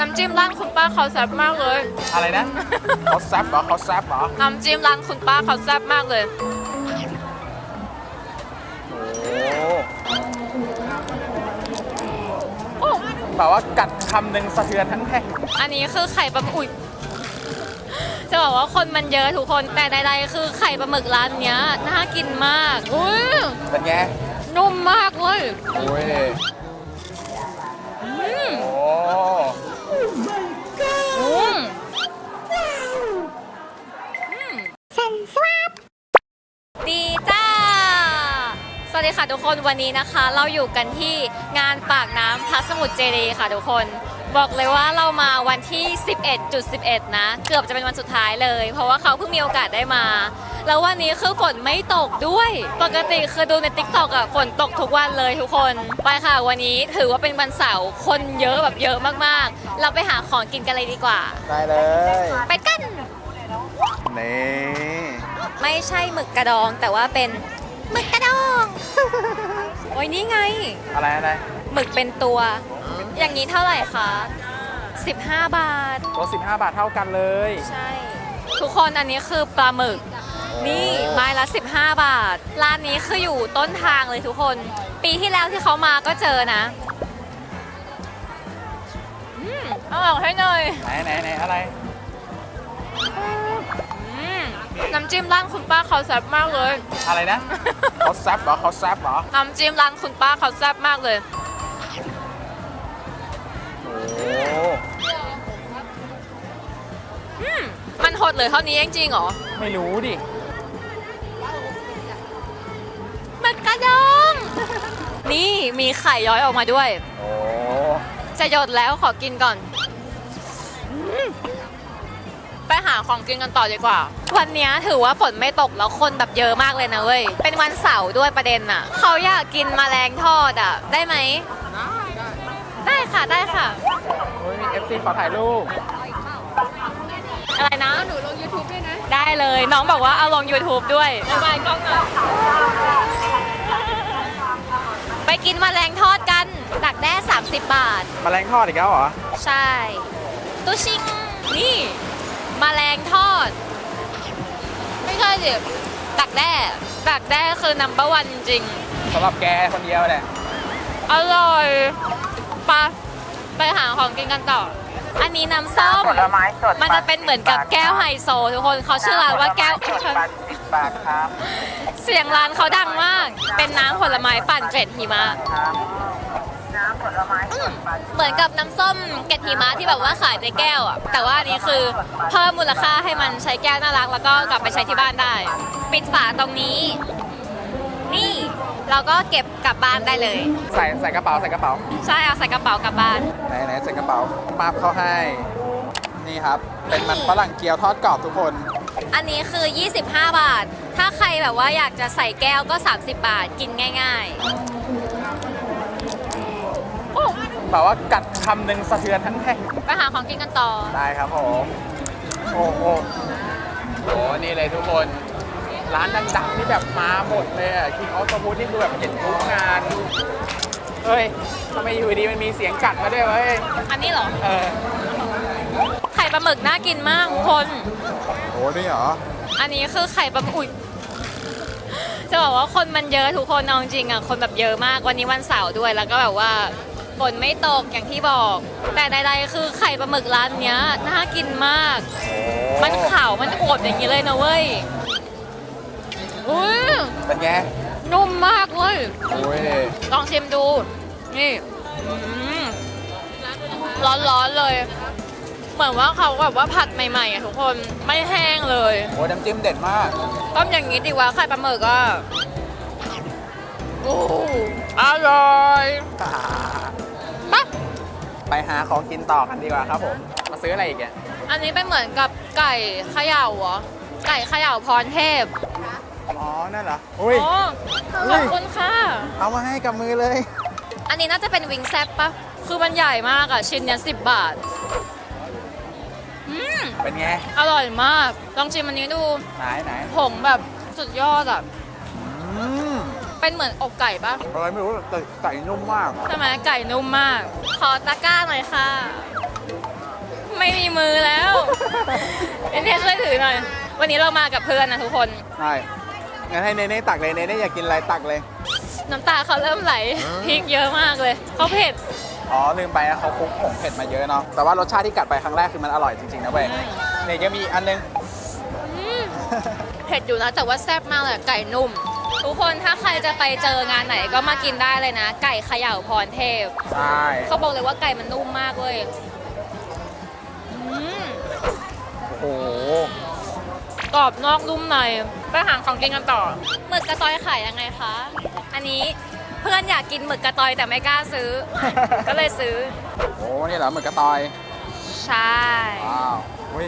น้ำจิ้มร้านคุณป้าเขาแซ่บมากเลย อะไรนะ เขาแซบเหรอเขาแซบเหรอน้ำจิ้มร้านคุณป้าเขาแซ่บมากเลยโอ้แบบว่ากัดคำหนึ่งสะเทือนทั้งแท่งอันนี้คือไข่ปลาหมึกอุ๊ยจะบอกว่าคนมันเยอะทุกคน แต่ใดๆคือไข่ปลาหมึกร้านเนี้ยน่ากินมาก อุ้ยเป็นไงนุ่มมากเว้ยโอ้ย ค่ะทุกคนวันนี้นะคะ เราอยู่กันที่งานปากน้ำพระสมุทรเจดีย์ค่ะทุกคน บอกเลยว่าเรามาวันที่ 11.11 นะ เกือบจะเป็นวันสุดท้ายเลย เพราะว่าเขาเพิ่งมีโอกาสได้มา แล้ววันนี้คือฝนไม่ตกด้วย ปกติคือดูในติ๊กต็อกอะฝนตกทุกวันเลยทุกคน ไปค่ะวันนี้ถือว่าเป็นวันเสาร์คนเยอะแบบเยอะมากๆ เราไปหาของกินกันเลยดีกว่า ได้เลยไปกัน นี่ไม่ใช่หมึกกระดองแต่ว่าเป็นหมึกกระดอง โอ้ยนี่ไง อะไรอะไรหมึกเป็นตัว อย่างนี้เท่าไหร่คะ 15 บาทตัว15บาทเท่ากันเลย ใช่ ทุกคนอันนี้คือปลาหมึก นี่ไม้ละ 15 บาท ร้านนี้คืออยู่ต้นทางเลยทุกคน ปีที่แล้วที่เขามาก็เจอนะอืมเอาออกให้หน่อย ไหนไหนไหนอะไรอืม น้ำจิ้มร้านคุณป้าเขาแซ่บมากเลย อะไรนะ เขาแซบเหรอเขาแซบเหรอ น้ำจิ้มร้านคุณป้าเขาแซ่บมากเลย โอ้อืม มันหดเลยเท่านี้จริงๆเหรอไม่รู้ดิหมึกกระดอง นี่มีไข่ย้อยออกมาด้วย โอ้จะหยดแล้วขอกินก่อนอืม ไปหาของกินกันต่อดีกว่า วันเนี้ยถือว่าฝนไม่ตกแล้วคนแบบเยอะมากเลยนะเว้ย เป็นวันเสาร์ด้วยประเด็นอะ เขาอยากกินมแมลงทอดอะ ได้ไหม ได้ค่ะได้ค่ะโอ้ยมี FC ขอถ่ายรูป อะไรนะ หนูลง YouTube ด้วยนะได้เลย น้องบอกว่าเอาลง YouTube ด้วยบ๊ายบายกล้องหน่อยไปกินมแมลงทอดกันดักแด้30 บาท แมลงทอดอีกแล้วเหรอ ใช่ ตุชิง นี่ มแมลงทอด ไม่ใช่สิดักแด้ดักแด้คือ number one จริงสำหรับแกคนเดียวแหละ ๆอร่อยไปะไปหาของกินกันต่อ อันนี้น้ำส้ม ผลไม้สดมันจะเป็นเหมือนกับแก้วไฮโซ ทุกคนเขาชื่อร้านว่าแก้ว น้ำผลไม้สดปั่นสิบบาทครับเสียงร้านเขาดังมาก เป็นน้ำผลไม้ปั่นเกล็ดหิมะ ครับ เหมือนกับน้ำส้มเกล็ดหิมะที่แบบว่าขายในแก้วอะแต่ว่าอันนี้คือเพิ่มมูลค่าให้มันใช้แก้วน่ารัก แล้วก็กลับไปใช้ที่บ้านได้ ปิดฝาตรงนี้ นี่เราก็เก็บกลับบ้านได้เลย ใส่ใส่กระเป๋าใส่กระเป๋าใช่เอาใส่กระเป๋ากลับบ้าน ไหนไหนใส่กระเป๋าปั๊บเขาให้ นี่ครับ เป็นมันฝรั่งเกี๊ยวทอดกรอบทุกคน อันนี้คือ 25 บาท ถ้าใครแบบว่าอยากจะใส่แก้วก็ 30 บาทกินง่าย ๆโอ้ แบบว่ากัดคำหนึ่งสะเทือนทั้งแท่งไปหาของกินกันต่อ ได้ครับผมโอ้โหโอ้นี่เลยทุกคน ร้านดังๆที่แบบมาหมดเลยอะคิงออฟฟูดนี่คือแบบเห็นทุกงานเฮ้ยทำไมอยู่ดีมันมีเสียงกัดมาด้วยวะเฮ้ยอันนี้เหรอ เออไข่ปลาหมึกน่ากินมากทุกคน โอ้นี่เหรอ อันนี้คือไข่ปลาหมึกอุ๊ยจะบอกว่าคนมันเยอะทุกคนเอาจริงๆอะคนแบบเยอะมากวันนี้วันเสาร์ด้วยแล้วก็แบบว่า ฝนไม่ตกอย่างที่บอก แต่ใดๆคือไข่ปลาหมึกร้านเนี้ยน่ากินมาก มันขาวมันโอดอย่างนี้เลยนะเว้ยอุ้ยเป็นไงนุ่มมากเว้ยโอ้ยลองชิมดู นี่อืมร้อนๆเลย เหมือนว่าเขาแบบว่าผัดใหม่ๆอะทุกคนไม่แห้งเลยโอ้ยน้ำจิ้มเด็ดมาก ต้มอย่างนี้ดีกว่าไข่ปลาหมึกอะโอ้อร่อย ปะไปหาของกินต่อกันดีกว่าครับผม มาซื้ออะไรอีกอะอันนี้เป็นเหมือนกับไก่เขย่าเหรอ ไก่เขย่าพรเทพอ๋อ นั่นเหรอ อุ้ย อ๋อขอบคุณค่ะ เอามาให้กับมือเลย อันนี้น่าจะเป็นวิงแซบปะคือมันใหญ่มากอะชิ้นเนี้ยสิบบาท อืม เป็นไง อร่อยมาก ลองชิมอันนี้ดู ไหนไหนผงแบบสุดยอดอะอืม เป็นเหมือนอกไก่ปะอะไรไม่รู้แต่ไก่นุ่มมาก ใช่ไหมไก่นุ่มมาก ขอตะกร้าหน่อยค่ะเนเน่ช่วยถือหน่อย วันนี้เรามากับเพื่อนนะทุกคน ใช่งั้นให้เนเน่ตักเลยเนเน่อยากกินอะไรตักเลย น้ำตาเขาเริ่มไหลพริกเยอะมากเลยเขาเผ็ด อ๋อลืมไปนะเขาคลุกผงเผ็ดมาเยอะเนาะ แต่ว่ารสชาติที่กัดไปครั้งแรกคือมันอร่อยจริงๆนะเว้ยอืม เนี่ยยังมีอีกอันนึงอืมเผ็ดอยู่นะแต่ว่าแซ่บมากเลยไก่นุ่ม ทุกคนถ้าใครจะไปเจองานไหนก็มากินได้เลยนะ ไก่เขย่าพรเทพ ใช่เขาบอกเลยว่าไก่มันนุ่มมากเลยอืมโอ้โหกรอบนอกนุ่มในไปหาของกินกันต่อ หมึกกระตอยขายยังไงคะ อันนี้เพื่อนอยากกินหมึกกระตอยแต่ไม่กล้าซื้อ ก็เลยซื้อ โอ้นี่เหรอหมึกกระตอยใช่ ว้าวอุ้ย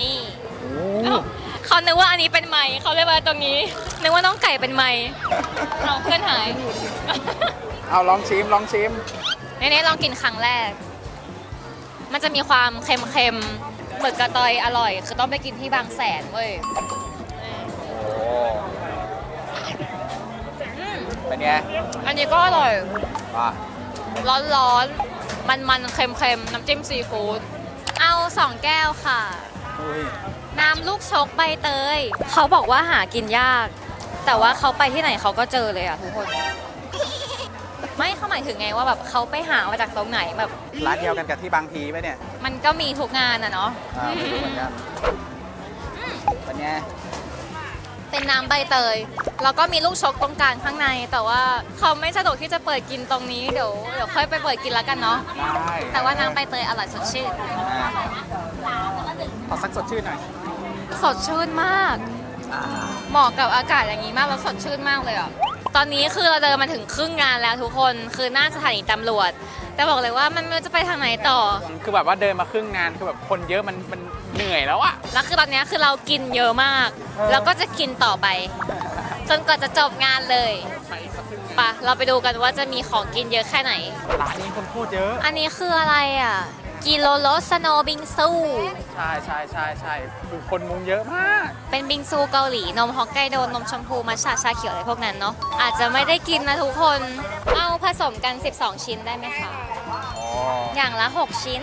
นี่โอ้เอ้า เขานึกว่าอันนี้เป็นไม้เขาเลยมาตรงนี้ นึกว่าน้องไก่เป็นไม้เอาเพื่อนหาย เอาลองชิมลองชิมเน่ๆลองกินครั้งแรก มันจะมีความเค็มๆหมึกกระตอยอร่อย คือต้องไปกินที่บางแสนเว้ยโอ้อืมเป็นไงอันนี้ก็อร่อยอะร้อนๆมันๆเค็มๆ น้ำจิ้มซีฟู้ด เอาสองแก้วค่ะ อุ้ย น้ำลูกชกใบเตย เขาบอกว่าหากินยาก แต่ว่าเขาไปที่ไหนเขาก็เจอเลยอะทุกคน ไม่เขาหมายถึงไงว่าแบบเขาไปหามาจากตรงไหนแบบ ร้านเดียวกันกับที่บางพีไหมเนี่ยมันก็มีทุกงานอะเนาะ อ่าไม่รู้เหมือนกันเป็นไง เป็นน้ำใบเตย แล้วก็มีลูกชกตรงกลางข้างใน แต่ว่าเขาไม่สะดวกที่จะเปิดกินตรงนี้ เดี๋ยวเดี๋ยวค่อยไปเปิดกินแล้วกันเนาะ ได้แต่ว่าน้ำใบเตยอร่อยสดชื่น อ่าขอสักสดชื่นหน่อย สดชื่นมาก เหมาะกับอากาศอย่างนี้มากแล้วสดชื่นมากเลยอะ ตอนนี้คือเราเดินมาถึงครึ่งงานแล้วทุกคนคือหน้าสถานีตำรวจ แต่บอกเลยว่ามันไม่รู้จะไปทางไหนต่อ คือแบบว่าเดินมาครึ่งงานคือแบบคนเยอะมันมันเหนื่อยแล้วอะแล้วคือตอนนี้คือเรากินเยอะมาก แล้วก็จะกินต่อไป จนกว่าจะจบงานเลยไปสักครึ่งงานไปะเราไปดูกันว่าจะมีของกินเยอะแค่ไหน ร้านนี้คนโคตรเยอะ อันนี้คืออะไรอะ กิโลโลสโนบิงซู ใช่ใช่ใช่ใช่คือคนมุงเยอะมาก เป็นบิงซูเกาหลี นมฮอกไกโด นมชมพู มัชชาชาเขียวอะไรพวกนั้นเนาะ อาจจะไม่ได้กินนะทุกคน เอาผสมกัน 12 ชิ้นได้ไหมคะ อ๋อ อย่างละ 6 ชิ้น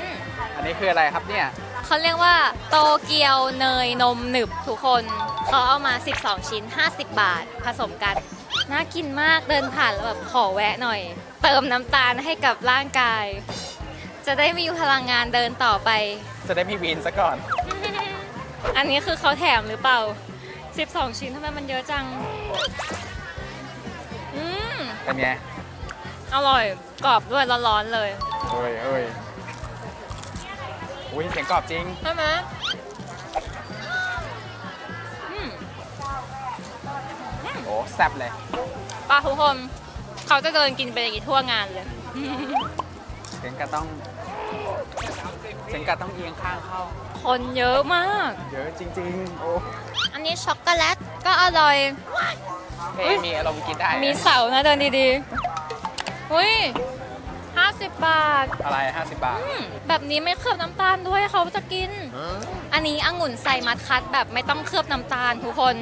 อันนี้คืออะไรครับเนี่ย เขาเรียกว่าโตเกียวเนยนมหนึบทุกคนเขาเอามา 12 ชิ้น 50 บาท ผสมกัน น่ากินมาก เดินผ่านแล้วแบบขอแวะหน่อย เติมน้ำตาลให้กับร่างกาย จะได้มีพลังงานเดินต่อไป จะได้มีวีนซะก่อน อันนี้คือเขาแถมหรือเปล่า 12 ชิ้นทำไมมันเยอะจัง อืม เป็นไงอร่อยกรอบด้วยร้อนๆเลยเอ้ยเอ้ยอุ้ยเสียงกรอบจริง ใช่ไหมอืมโอ้แซ่บเลยป้าทุกคนเขาจะเดินกินไปอย่างนี้ทั่วงานเลยเสียงกระต้อง เสียงกระต้องเอียงข้างเข้า คนเยอะมาก เยอะจริง ๆ โอ้อันนี้ช็อกโกแลตก็อร่อย เฮ้ยมีอารมณ์กินได้มีเสานะเดินดีๆอุ้ย 50 บาท อะไร 50 บาท อืมแบบนี้ไม่เคลือบน้ำตาลด้วยเขาจะกิน อันนี้องุ่นใส่มัดคัดแบบไม่ต้องเคลือบน้ำตาลทุกคน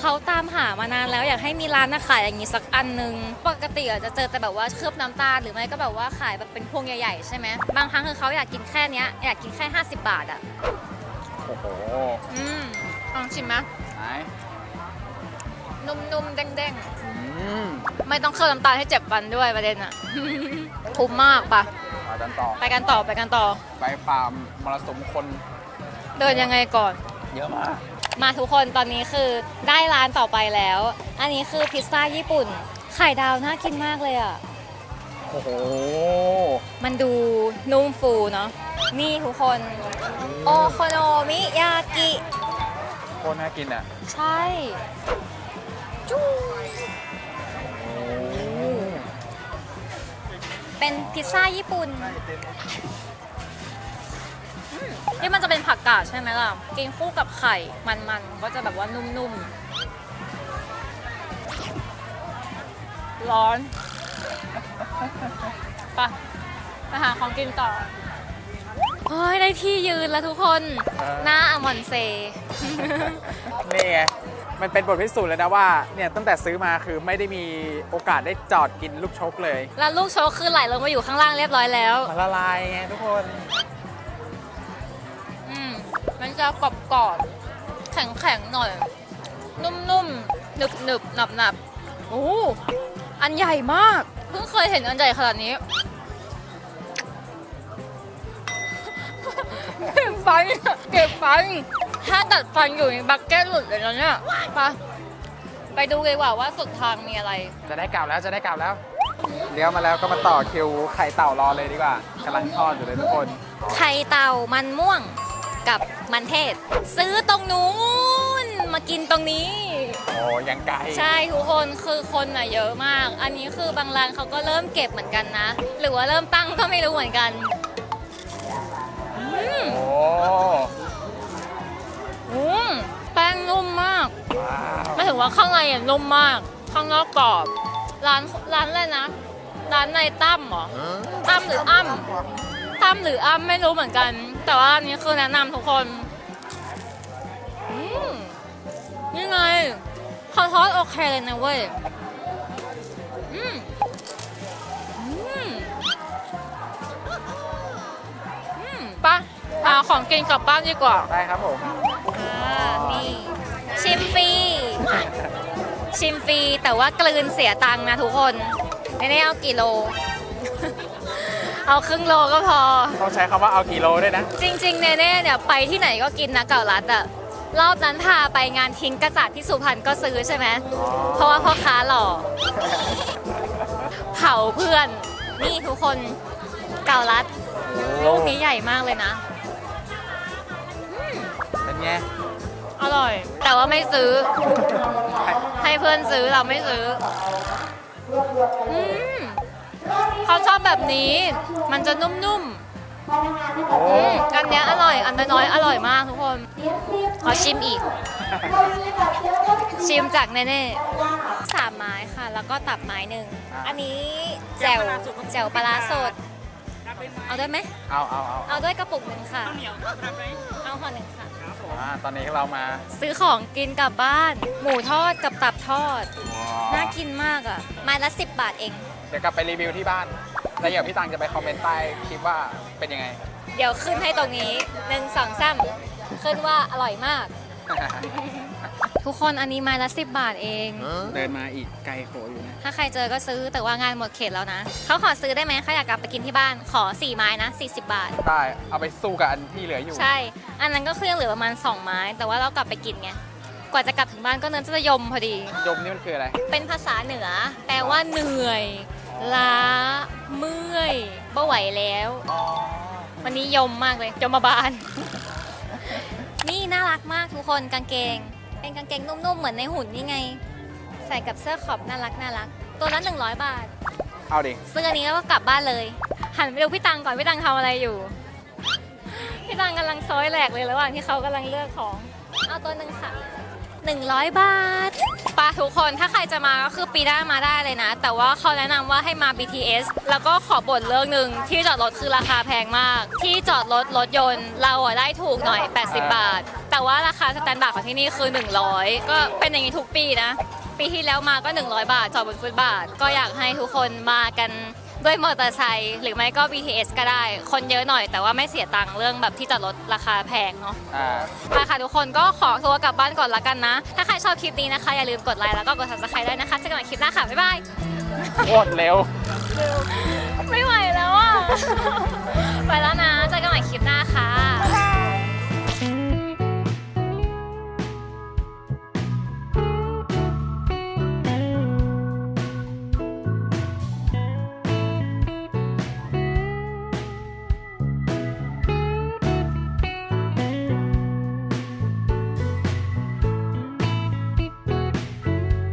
เขาตามหามานานแล้วอยากให้มีร้านนะขายอย่างนี้สักอันนึง ปกติอะจะเจอแต่แบบว่าเคลือบน้ำตาลหรือไม่ก็แบบว่าขายแบบเป็นพวงใหญ่ๆใช่ไหมบางครั้งคือเขาอยากกินแค่เนี้ยอยากกินแค่ 50 บาทอะ โอ้โห อืมลองชิมไหมไหนนุ่มๆเด้งอืม ๆ ไม่ต้องเคลือบน้ำตาลให้เจ็บฟันด้วยประเด็นอะ คุ้มมากปะมากันต่อ ไปกันต่อไปกันต่อ ไปฟาร์มมรสุมคนเดินยังไงก่อน เยอะมาก มาทุกคนตอนนี้คือได้ร้านต่อไปแล้ว อันนี้คือพิซซ่าญี่ปุ่น ไข่ดาวน่ากินมากเลยอะ โอ้โห มันดูนุ่มฟูเนาะ นี่ทุกคน โอโคโนมิยากิ โคตรน่ากินอะ ใช่ จู้ เป็นพิซซ่าญี่ปุ่นอืมนี่มันจะเป็นผักกาดใช่ไหมล่ะ กินคู่กับไข่ มันๆ ก็จะแบบว่านุ่มๆ ร้อนไปะไปหาของกินต่อ เฮ้ย ได้ที่ยืนแล้วทุกคน หน้าอมอนเซ นี่ไง มันเป็นบทพิสูจน์เลยนะว่าเนี่ยตั้งแต่ซื้อมาคือไม่ได้มีโอกาสได้จอดกินลูกชกเลยแล้วลูกโชกคือไหลลงมาอยู่ข้างล่างเรียบร้อยแล้ว มันละลายไงทุกคนอืมมันจะกรอบกรอบๆแข็งแข็งๆหน่อย นุ่มๆหนึบหนึบๆหนับหนับๆโอ้โหอันใหญ่มาก เพิ่งเคยเห็นอันใหญ่ขนาดนี้ เก็บฟันเก็บฟัน ถ้าดัดฟันอยู่ในบักเก็ตหลุดเลยนะเนี่ยไปไปดูเลยว่าว่าสุดทางมีอะไร จะได้กลับแล้วจะได้กลับแล้วเลี้ยวมาแล้วก็มาต่อคิวไข่เต่ารอเลยดีกว่ากำลังทอดอยู่เลยทุกคน ไข่เต่ามันม่วงกับมันเทศ ซื้อตรงนู้นมากินตรงนี้ โอ้ยังไกลใช่ทุกคนคือคนอะเยอะมาก อันนี้คือบางร้านเขาก็เริ่มเก็บเหมือนกันนะ หรือว่าเริ่มตั้งก็ไม่รู้เหมือนกันอืมโอ้อื วไม่ถึงว่าข้างในอะนุ่มมาก ข้างนอกกรอบ ร้านร้านอะไรนะ ร้านในตั้มเหรอ ตั้มหรืออ้ำตั้มหรืออ้ำไม่รู้เหมือนกัน แต่ว่าอันนี้คือแนะนำทุกคนอืมนี่ไงเขาทอดโอเคเลยนะเว้ยอืมอืมอืมไปะเอาของกินกลับบ้านดีกว่า ได้ครับผม ชิมฟรีแต่ว่ากลืนเสียตังค์นะทุกคนไม่ได้เอากี่โล เอาครึ่งโลก็พอ ต้องใช้คำว่าเอากี่โลด้วยนะ จริงๆเนเน่เนี่ยไปที่ไหนก็กินนะเก่ารัดอะรอบนั้นพาไปงานทิ้งกระจาดที่สุพรรณก็ซื้อใช่ไหมเพราะว่าพ่อค้าหล่อ เผาเพื่อนนี่ทุกคนเก่ารัดลูกนี้ใหญ่มากเลยนะ เป็นไง อร่อย แต่ว่าไม่ซื้อ ให้เพื่อนซื้อเราไม่ซื้ออืมเขาชอบแบบนี้ มันจะนุ่มๆโอ้อืมอันเนี้ยอร่อย อันน้อยๆอร่อยมากทุกคน ขอชิมอีก ชิมจากเน่ๆสามไม้ค่ะ แล้วก็ตับไม้หนึ่ง อันนี้แจ่วแจ่วปลาร้าสด เอาด้วยไหม เอาเอาเอาเอาด้วยกระปุกหนึ่งค่ะ เอาห่อหนึ่งค่ะ อ่าตอนนี้เรามาซื้อของกินกลับบ้าน หมูทอดกับตับทอด น่ากินมากอะไม้ละ10 บาทเอง เดี๋ยวกลับไปรีวิวที่บ้าน แล้วเดี๋ยวพี่ตังจะไปคอมเมนต์ใต้คลิปว่าเป็นยังไง เดี๋ยวขึ้นให้ตรงนี้หนึ่งสองสามขึ้นว่าอร่อยมาก ทุกคนอันนี้ไม้ละ10บาทเอง เดินมาอีกไกลโขอยู่นะ ถ้าใครเจอก็ซื้อแต่ว่างานหมดเขตแล้วนะ เขาขอซื้อได้ไหมเขาอยากกลับไปกินที่บ้านขอ 4 ไม้นะ 40 บาท ได้ เอาไปสู้กับอันที่เหลืออยู่ ใช่ อันนั้นก็คือยังเหลือประมาณ 2 ไม้ แต่ว่าเรากลับไปกินไง กว่าจะกลับถึงบ้านก็เนินจะยมพอดี ยมนี่มันคืออะไร เป็นภาษาเหนือ แปลว่าเหนื่อย ล้า เมื่อยบ่ไหวแล้วอ๋อวันนี้ยมมากเลย ยมมาบาน นี่น่ารักมากทุกคนกางเกง เป็นกางเกงนุ่มๆ เหมือนในหุ่นนี่ไง ใส่กับเสื้อขอบน่ารักน่ารัก ตัวละ100 บาท เอาดิซื้ออันนี้แล้วก็กลับบ้านเลย หันไปดูพี่ตังก่อน พี่ตังทำอะไรอยู่ พี่ตังกำลังซอยแหลกเลยระหว่างที่เขากำลังเลือกของ เอาตัวหนึ่งค่ะ 100 บาทปาทุกคนถ้าใครจะมาก็คือปีหน้ามาได้เลยนะ แต่ว่าเขาแนะนำว่าให้มา BTS แล้วก็ขอบ่นเรื่องหนึ่งที่จอดรถคือราคาแพงมาก ที่จอดรถรถยนต์ เราอะได้ถูกหน่อย 80 บาท แต่ว่าราคาสแตนดาร์ดของที่นี่คือ 100 ก็เป็นอย่างนี้ทุกปีนะ ปีที่แล้วมาก็ 100 บาทจอดบนฟุตบาท ก็อยากให้ทุกคนมากัน ด้วยมอเตอร์ไซค์หรือไม่ก็ BTS ก็ได้ คนเยอะหน่อยแต่ว่าไม่เสียตังค์เรื่องแบบที่จอดรถราคาแพงเนาะอ่าไปค่ะทุกคนก็ขอตัวกลับบ้านก่อนละกันนะ ถ้าใครชอบคลิปนี้นะคะ อย่าลืมกดไลค์แล้วก็กด subscribe ด้วยนะคะเจอกันใหม่คลิปหน้าค่ะ บ๊ายบาย โคตรเร็ว ไม่ไหวแล้วอะ ไปแล้วนะเจอกันใหม่คลิปหน้าค่ะ